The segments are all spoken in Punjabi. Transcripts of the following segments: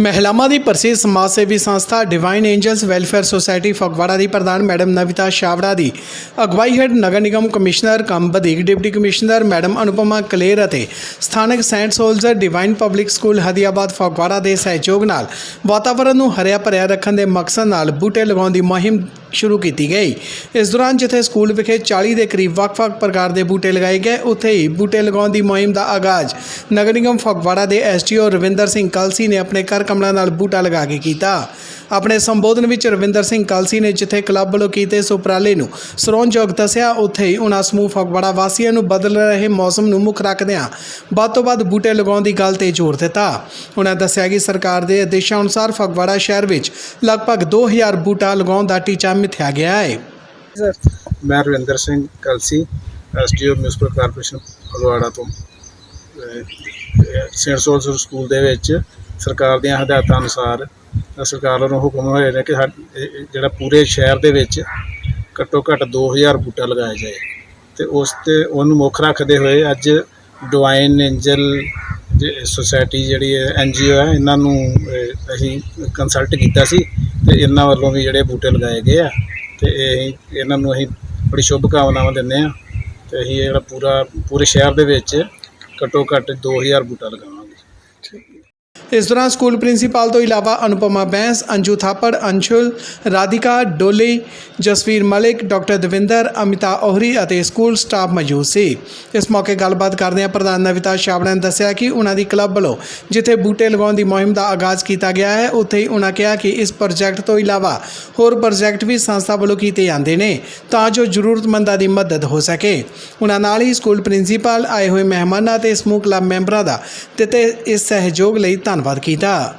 ਮਹਿਲਾਵਾਂ ਦੀ ਪ੍ਰਸਿੱਧ ਸਮਾਜ ਸੇਵੀ ਸੰਸਥਾ Divine Angels Welfare Society Phagwara ਦੀ ਪ੍ਰਧਾਨ ਮੈਡਮ ਨਵਿਤਾ ਸ਼ਾਵੜਾ ਦੀ ਅਗਵਾਈ ਹੇਠ ਨਗਰ ਨਿਗਮ ਕਮਿਸ਼ਨਰ ਕੰਮ ਵਧੀਕ deputy commissioner madam Anupama Kaler ਅਤੇ ਸਥਾਨਕ Saint Soldier Divine Public School Hadiabad Phagwara ਦੇ ਸਹਿਯੋਗ ਨਾਲ ਵਾਤਾਵਰਣ ਨੂੰ ਹਰਿਆ ਭਰਿਆ ਰੱਖਣ ਦੇ ਮਕਸਦ ਨਾਲ ਬੂਟੇ ਲਗਾਉਣ ਦੀ ਮੁਹਿੰਮ ਸ਼ੁਰੂ ਕੀਤੀ ਗਈ। ਇਸ ਦੌਰਾਨ ਜਿੱਥੇ ਸਕੂਲ ਵਿਖੇ 40 ਦੇ ਕਰੀਬ ਵੱਖ-ਵੱਖ ਪ੍ਰਕਾਰ ਦੇ ਬੂਟੇ ਲਗਾਏ ਗਏ, ਉੱਥੇ ਹੀ ਬੂਟੇ ਲਗਾਉਣ ਦੀ ਮੁਹਿੰਮ ਦਾ ਆਗਾਜ਼ ਨਗਰ ਨਿਗਮ ਫਗਵਾੜਾ ਦੇ ਐਸਟੀਓ ਰਵਿੰਦਰ ਸਿੰਘ ਕਲਸੀ ਨੇ ਆਪਣੇ ਘਰ ਕਮਲਾਂ ਨਾਲ ਬੂਟਾ ਲਗਾ ਕੇ ਕੀਤਾ। ਆਪਣੇ ਸੰਬੋਧਨ ਵਿੱਚ ਰਵਿੰਦਰ ਸਿੰਘ ਕਲਸੀ ਨੇ ਜਿੱਥੇ ਕਲੱਬ ਵੱਲੋਂ ਕੀਤੇ ਇਸ ਉਪਰਾਲੇ ਨੂੰ ਸਰੋਨਯੋਗ ਦੱਸਿਆ, ਉੱਥੇ ਹੀ ਉਹਨਾਂ ਸਮੂਹ ਫਗਵਾੜਾ ਵਾਸੀਆਂ ਨੂੰ ਬਦਲ ਰਹੇ ਮੌਸਮ ਨੂੰ ਮੁੱਖ ਰੱਖਦਿਆਂ ਵੱਧ ਤੋਂ ਵੱਧ ਬੂਟੇ ਲਗਾਉਣ ਦੀ ਗੱਲ ਤੇ ਜ਼ੋਰ ਦਿੱਤਾ। ਉਹਨਾਂ ਦੱਸਿਆ ਕਿ ਸਰਕਾਰ ਦੇ ਆਦੇਸ਼ਾਂ ਅਨੁਸਾਰ ਫਗਵਾੜਾ ਸ਼ਹਿਰ ਵਿੱਚ ਲਗਭਗ 2000 ਬੂਟਾ ਲਗਾਉਣ ਦਾ ਟੀਚਾ ਮਿਥਿਆ ਗਿਆ ਹੈ। ਮੈਂ Ravinder Singh Kalsi SDO municipal corporation Phagwara ਤੋਂ। ਸੇਂਟ ਸੋਲਸਰ ਸਕੂਲ ਦੇ ਵਿੱਚ ਸਰਕਾਰ ਦੀਆਂ ਹਦਾਇਤਾਂ ਅਨੁਸਾਰ ਸਰਕਾਰ ਵੱਲੋਂ ਹੁਕਮ ਹੋਏ ਨੇ ਕਿ ਸਾ- ਜਿਹੜਾ ਪੂਰੇ ਸ਼ਹਿਰ ਦੇ ਵਿੱਚ ਘੱਟੋ ਘੱਟ 2000 ਬੂਟਾ ਲਗਾਇਆ ਜਾਏ ਤੇ ਉਸ ਤੇ ਉਹਨੂੰ ਮੁੱਖ ਰੱਖਦੇ ਹੋਏ ਅੱਜ ਡਿਵਾਈਨ ਐਂਜਲ ਸੁਸਾਇਟੀ ਜਿਹੜੀ ਹੈ ਐਨਜੀਓ ਹੈ, ਇਹਨਾਂ ਨੂੰ ਅਸੀਂ ਕੰਸਲਟ ਕੀਤਾ ਸੀ ਤੇ ਇਹਨਾਂ ਵੱਲੋਂ ਵੀ ਜਿਹੜੇ ਬੂਟੇ ਲਗਾਏ ਗਏ ਆ ਤੇ ਇਹ, ਇਹਨਾਂ ਨੂੰ ਅਸੀਂ ਬੜੀ ਸ਼ੁਭ ਕਾਮਨਾਵਾਂ ਦਿੰਦੇ ਆ ਤੇ ਅਸੀਂ ਇਹ ਜਿਹੜਾ ਪੂਰਾ, ਪੂਰੇ ਸ਼ਹਿਰ ਦੇ ਵਿੱਚ ਘੱਟੋ ਘੱਟ 2000 ਬੂਟਾ ਲਗਾਵਾਂਗੇ। ਠੀਕ। ਇਸ ਦੌਰਾਨ ਸਕੂਲ ਪ੍ਰਿੰਸੀਪਲ ਤੋਂ ਇਲਾਵਾ ਅਨੁਪਮਾ ਬੈਂਸ, ਅੰਜੂ ਥਾਪੜ, ਅੰਸ਼ੁਲ, ਰਾਧਿਕਾ ਡੋਲੀ, ਜਸਵੀਰ ਮਲਿਕ, ਡਾਕਟਰ ਦਵਿੰਦਰ, ਅਮਿਤਾ ohri ਅਤੇ ਸਕੂਲ ਸਟਾਫ ਮੌਜੂਦ ਸੀ। ਇਸ ਮੌਕੇ ਗੱਲਬਾਤ ਕਰਦਿਆਂ ਪ੍ਰਧਾਨ ਨਵਿਤਾ ਸ਼ਾਵੜਾ ਨੇ ਦੱਸਿਆ ਕਿ ਉਹਨਾਂ ਦੀ ਕਲੱਬ ਵੱਲੋਂ ਜਿੱਥੇ ਬੂਟੇ ਲਗਾਉਣ ਦੀ ਮੁਹਿੰਮ ਦਾ ਆਗਾਜ਼ ਕੀਤਾ ਗਿਆ ਹੈ, ਉੱਥੇ ਹੀ ਉਹਨਾਂ ਕਿਹਾ ਕਿ ਇਸ ਪ੍ਰੋਜੈਕਟ ਤੋਂ ਇਲਾਵਾ ਹੋਰ ਪ੍ਰੋਜੈਕਟ ਵੀ ਸੰਸਥਾ ਵੱਲੋਂ ਕੀਤੇ ਜਾਂਦੇ ਨੇ ਤਾਂ ਜੋ ਜ਼ਰੂਰਤਮੰਦਾਂ ਦੀ ਮਦਦ ਹੋ ਸਕੇ। ਉਹਨਾਂ ਨਾਲ ਹੀ ਸਕੂਲ ਪ੍ਰਿੰਸੀਪਲ, ਆਏ ਹੋਏ ਮਹਿਮਾਨਾਂ ਅਤੇ ਸਮੂਹ ਕਲੱਬ ਮੈਂਬਰਾਂ ਦਾ ਦਿੱਤੇ ਇਸ ਸਹਿਯੋਗ ਲਈ ਧੰਨਵਾਦ। ਕੀਤਾ।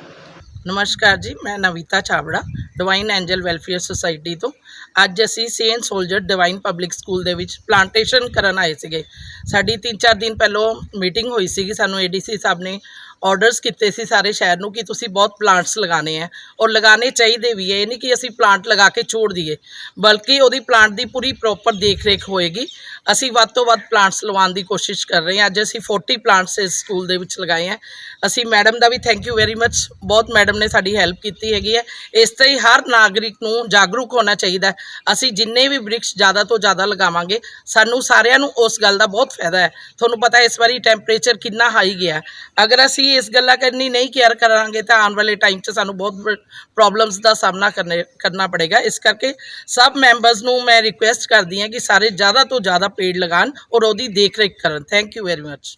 ਨਮਸਕਾਰ ਜੀ ਮੈਂ Navita Chawra divine angel welfare society ਤੋਂ। ਅੱਜ ਅਸੀਂ Saint Soldier Divine Public School ਦੇ ਵਿੱਚ ਪਲਾਂਟੇਸ਼ਨ ਕਰਨ ਆਏ ਸੀਗੇ। ਸਾਡੀ 3-4 ਦਿਨ ਪਹਿਲਾਂ ਮੀਟਿੰਗ ਹੋਈ ਸੀਗੀ, ਸਾਨੂੰ ਏਡੀਸੀ ਸਾਹਿਬ ਨੇ ਆਰਡਰਸ ਕੀਤੇ ਸੀ ਸਾਰੇ ਸ਼ਹਿਰ ਨੂੰ ਕਿ ਤੁਸੀਂ ਬਹੁਤ ਪਲਾਂਟਸ ਲਗਾਣੇ ਆ ਔਰ ਲਗਾਣੇ ਚਾਹੀਦੇ ਵੀ ਹੈ ਇਹ ਨਹੀਂ ਕਿ ਅਸੀਂ ਪਲਾਂਟ ਲਗਾ ਕੇ ਛੋੜ ਦਈਏ, ਬਲਕਿ ਉਹਦੀ ਪਲਾਂਟ ਦੀ ਪੂਰੀ ਪ੍ਰੋਪਰ ਦੇਖ-ਰੇਖ ਹੋਏਗੀ। ਅਸੀਂ ਵੱਧ ਤੋਂ ਵੱਧ ਪਲਾਂਟਸ ਲਵਾਉਣ ਦੀ ਕੋਸ਼ਿਸ਼ ਕਰ ਰਹੇ ਹਾਂ। ਅੱਜ ਅਸੀਂ 40 ਪਲਾਂਟਸ ਇਸ ਸਕੂਲ ਦੇ ਵਿੱਚ ਲਗਾਏ ਆ। ਅਸੀਂ ਮੈਡਮ ਦਾ ਵੀ ਥੈਂਕ ਯੂ ਵੈਰੀ ਮੱਚ ਬਹੁਤ ਮੈਡਮ ਨੇ ਸਾਡੀ ਹੈਲਪ ਕੀਤੀ ਹੈਗੀ ਹੈ ਇਸ ਤੇ ਹੀ ਹਰ ਨਾਗਰਿਕ ਨੂੰ ਜਾਗਰੂਕ ਹੋਣਾ ਚਾਹੀਦਾ ਅਸੀਂ ਜਿੰਨੇ ਵੀ ਬ੍ਰਿਕਸ਼ ਜ਼ਿਆਦਾ ਤੋਂ ਜ਼ਿਆਦਾ ਲਗਾਵਾਂਗੇ, ਸਾਨੂੰ ਸਾਰਿਆਂ ਨੂੰ ਉਸ ਗੱਲ ਦਾ ਬਹੁਤ ਫਾਇਦਾ ਹੈ। ਤੁਹਾਨੂੰ ਪਤਾ ਇਸ ਵਾਰੀ ਟੈਂਪਰੇਚਰ ਕਿੰਨਾ ਹਾਈ ਗਿਆ। ਅਗਰ ਅਸੀਂ ਇਸ ਗੱਲਾਂ ਕਰਨੀ ਨਹੀਂ ਕੇਅਰ ਕਰਾਂਗੇ, ਤਾਂ ਆਉਣ ਵਾਲੇ ਟਾਈਮ 'ਚ ਸਾਨੂੰ ਬਹੁਤ ਪ੍ਰੋਬਲਮਸ ਦਾ ਸਾਹਮਣਾ ਕਰਨੇ ਕਰਨਾ ਪੜੇਗਾ। ਇਸ ਕਰਕੇ ਸਭ ਮੈਂਬਰਸ ਨੂੰ ਮੈਂ ਰਿਕੁਐਸਟ ਕਰਦੀ ਹਾਂ ਕਿ ਸਾਰੇ ਜ਼ਿਆਦਾ ਤੋਂ ਜ਼ਿਆਦਾ ਪੇੜ ਲਗਾਉਣ ਔਰ ਉਹਦੀ ਦੇਖ ਰੇਖ ਕਰਨ। Thank you very much